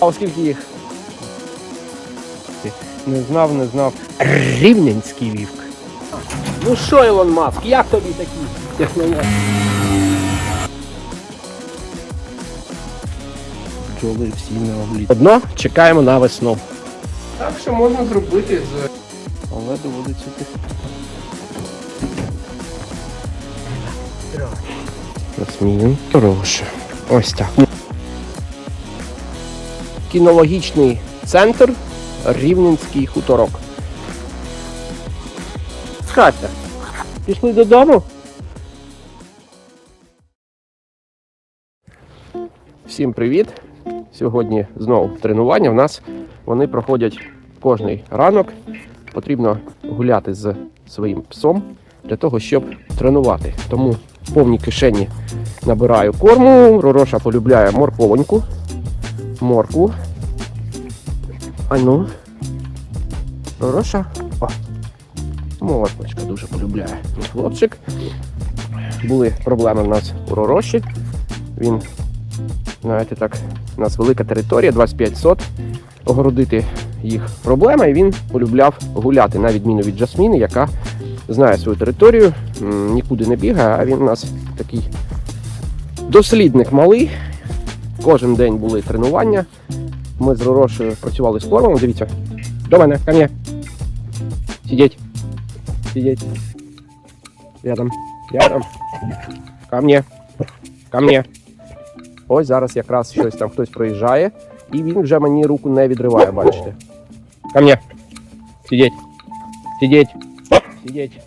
А оскільки їх не знав, не знав. Рівненський вівк. Ну що, Ілон Маск, як тобі такі технології? Бджоли всі на обліт. Одно чекаємо на весну. Так що можна зробити з. Але доводиться ти. Розмієм. Хороше. Ось так. Кінологічний центр Рівненський хуторок. Катя, пішли додому? Всім привіт! Сьогодні знову тренування. В нас вони проходять кожний ранок. Потрібно гуляти з своїм псом для того, щоб тренувати. Тому в повній кишені набираю корму. Ророша полюбляє морковоньку, моркву. А ну. Ророша. О, морквочка дуже полюбляє. Хлопчик. Були проблеми в нас у Ророші. Він, знаєте, так, у нас велика територія, 25 сот. Огородити їх проблема, і він полюбляв гуляти, на відміну від Джасміни, яка знає свою територію, нікуди не бігає, а він у нас такий дослідник малий. Кожен день були тренування. Ми з Ророшею працювали з кормом. Дивіться. До мене, ко мне. Сидеть. Сидеть. Рядом. Рядом. Ко мне. Ко мне. Ось зараз якраз щось там хтось проїжджає, і він вже мені руку не відриває, бачите. Ко мне. Сидеть. Сидеть. Сидеть.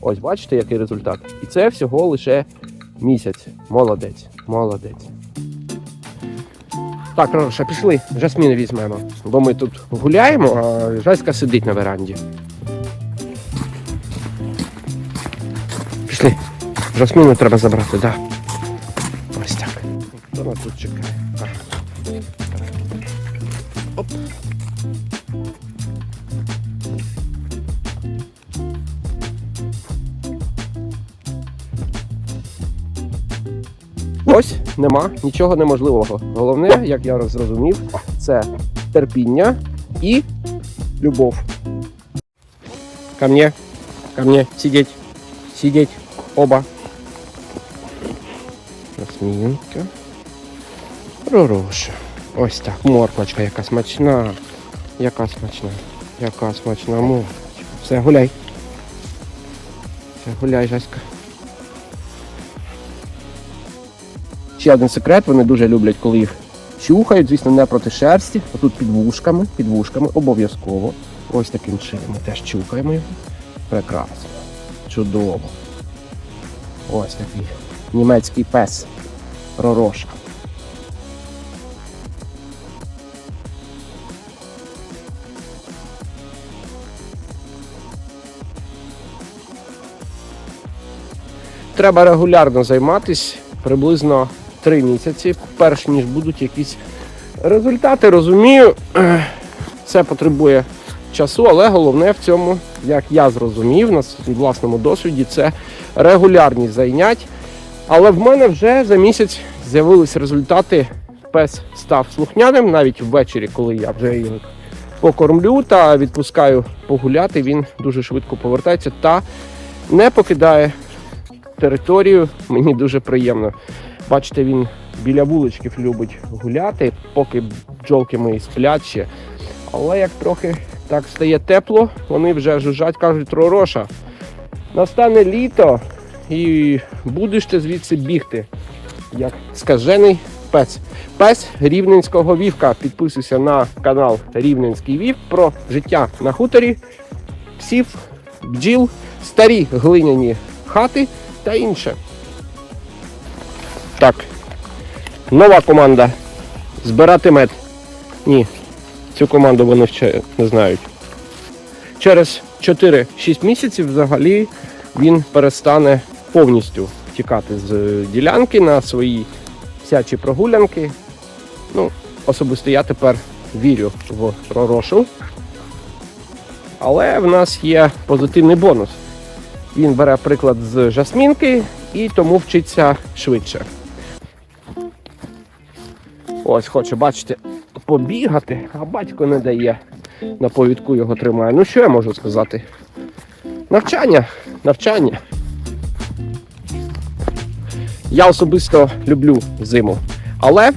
Ось бачите, який результат. І це всього лише місяць. Молодець. Молодець. Так, Роша, пішли, Жасмін візьмемо. Бо ми тут гуляємо, а Жаська сидить на веранді. Пішли. Жасміну треба забрати, так. Да. Ось так. Хто нас тут чекає? Оп. Ось нема нічого неможливого. Головне, як я зрозумів, це терпіння і любов. Ко мне, ко мне, сидеть, сидеть, оба. Розмінка. Хороша. Ось так, морквочка, яка смачна. Яка смачна. Яка смачна морквочка. Все, гуляй. Все, гуляй, Жаська. Ще один секрет, вони дуже люблять, коли їх чухають, звісно, не проти шерсті. Отут під вушками, під вушками обов'язково. Ось таким чином ми теж чухаємо його. Прекрасно. Чудово. Ось такий німецький пес. Ророша. Треба регулярно займатись приблизно 3 місяці, перш ніж будуть якісь результати. Розумію, це потребує часу, але головне в цьому, як я зрозумів на власному досвіді, це регулярність зайнять. Але в мене вже за місяць з'явилися результати. Пес став слухняним навіть ввечері, коли я вже його покормлю та відпускаю погуляти, він дуже швидко повертається та не покидає територію. Мені дуже приємно. Бачите, він біля вуличків любить гуляти, поки бджолки мої сплять ще. Але як трохи так стає тепло, вони вже жужжать, кажуть, Ророша, настане літо і будеш ти звідси бігти, як скажений пес. Пес рівненського вівка. Підписуйся на канал Рівненський Вівк про життя на хуторі, псів, бджіл, старі глиняні хати та інше. Так. Нова команда. Збирати мед. Ні. Цю команду вони ще не знають. Через 4-6 місяців взагалі він перестане повністю тікати з ділянки на свої сячі прогулянки. Ну, особисто я тепер вірю в Ророшу. Але в нас є позитивний бонус. Він бере приклад з жасмінки і тому вчиться швидше. Ось хоче, бачите, побігати, а батько не дає. На повідку його тримає. Ну що я можу сказати? Навчання, навчання. Я особисто люблю зиму, але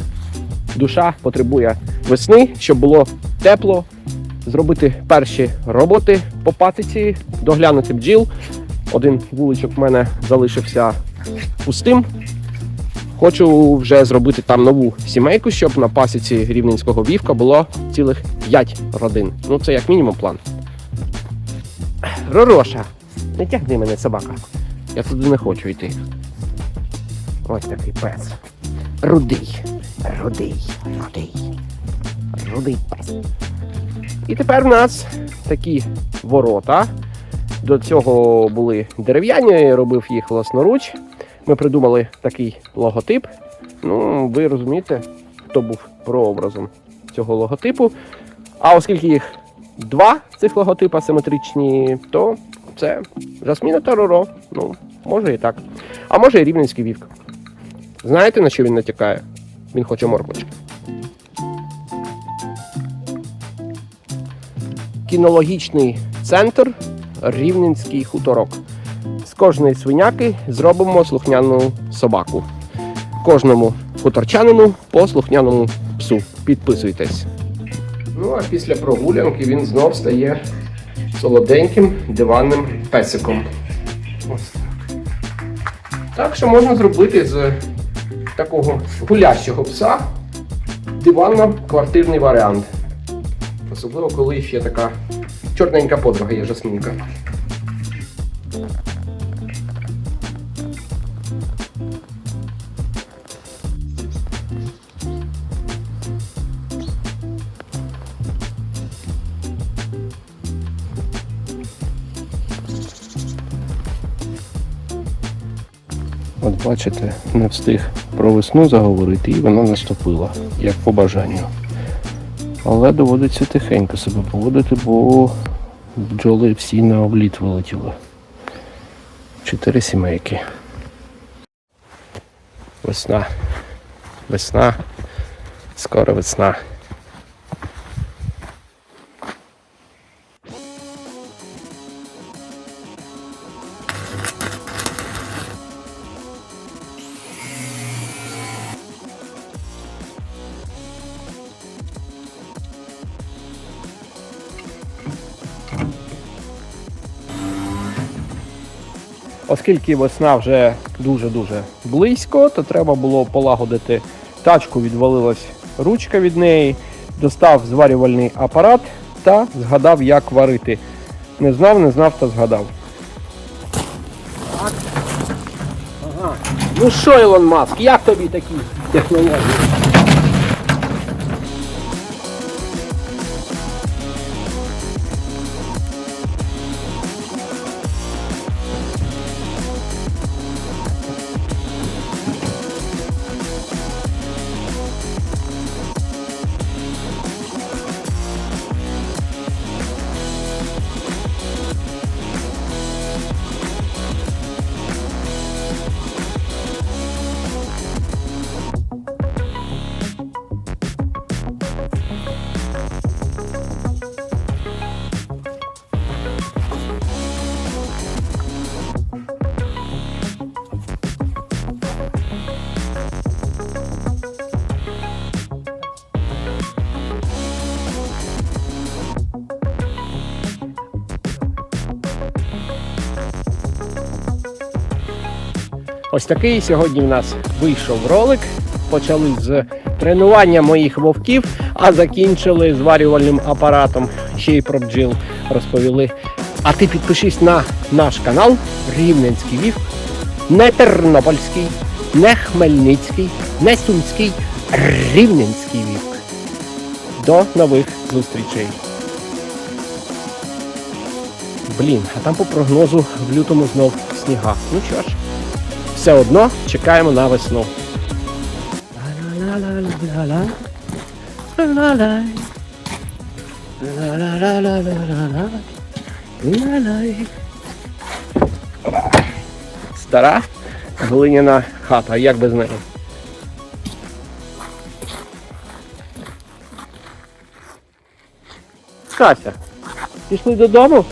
душа потребує весни, щоб було тепло, зробити перші роботи по патиці, доглянути бджіл. Один вуличок в мене залишився пустим. Хочу вже зробити там нову сімейку, щоб на пасіці рівненського вівка було цілих 5 родин. Ну це як мінімум план. Ророша, не тягни мене собака. Я туди не хочу йти. Ось такий пес. Рудий. Рудий. Рудий. Рудий пес. І тепер в нас такі ворота. До цього були дерев'яні, я робив їх власноруч. Ми придумали такий логотип. Ну, ви розумієте, хто був прообразом цього логотипу. А оскільки їх два цих логотипа симетричні, то це Жасміна та Роро. Ну, може і так. А може і рівненський вівк. Знаєте, на що він натякає? Він хоче морквочки. Кінологічний центр Рівненський хуторок. Кожної свиняки зробимо слухняну собаку. Кожному хуторчанину по слухняному псу. Підписуйтесь. Ну а після прогулянки він знов стає солоденьким диванним песиком. Ось так. Так що можна зробити з такого гулящого пса диванно-квартирний варіант. Особливо, коли ще така чорненька подруга є жасмінка. Бачите, не встиг про весну заговорити, і вона наступила, як по бажанню. Але доводиться тихенько себе поводити, бо бджоли всі на обліт вилетіли. Чотири сімейки. Весна. Весна. Скоро весна. Оскільки весна вже дуже-дуже близько, то треба було полагодити тачку, відвалилась ручка від неї, достав зварювальний апарат та згадав, як варити. Не знав, не знав та згадав. Так. Ага. Ну що, Ілон Маск, як тобі такі технології? Ось такий сьогодні в нас вийшов ролик. Почали з тренування моїх вовків, а закінчили зварювальним апаратом. Ще й про бджіл розповіли. А ти підпишись на наш канал Рівненський Вів, не Тернопільський, не Хмельницький, не Сумський, Рівненський Вівк. До нових зустрічей. Блін, а там по прогнозу в лютому знов сніга. Ну що ж все одно чекаємо на весну. Стара глиняна хата, як без неї. Кася, пішли додому?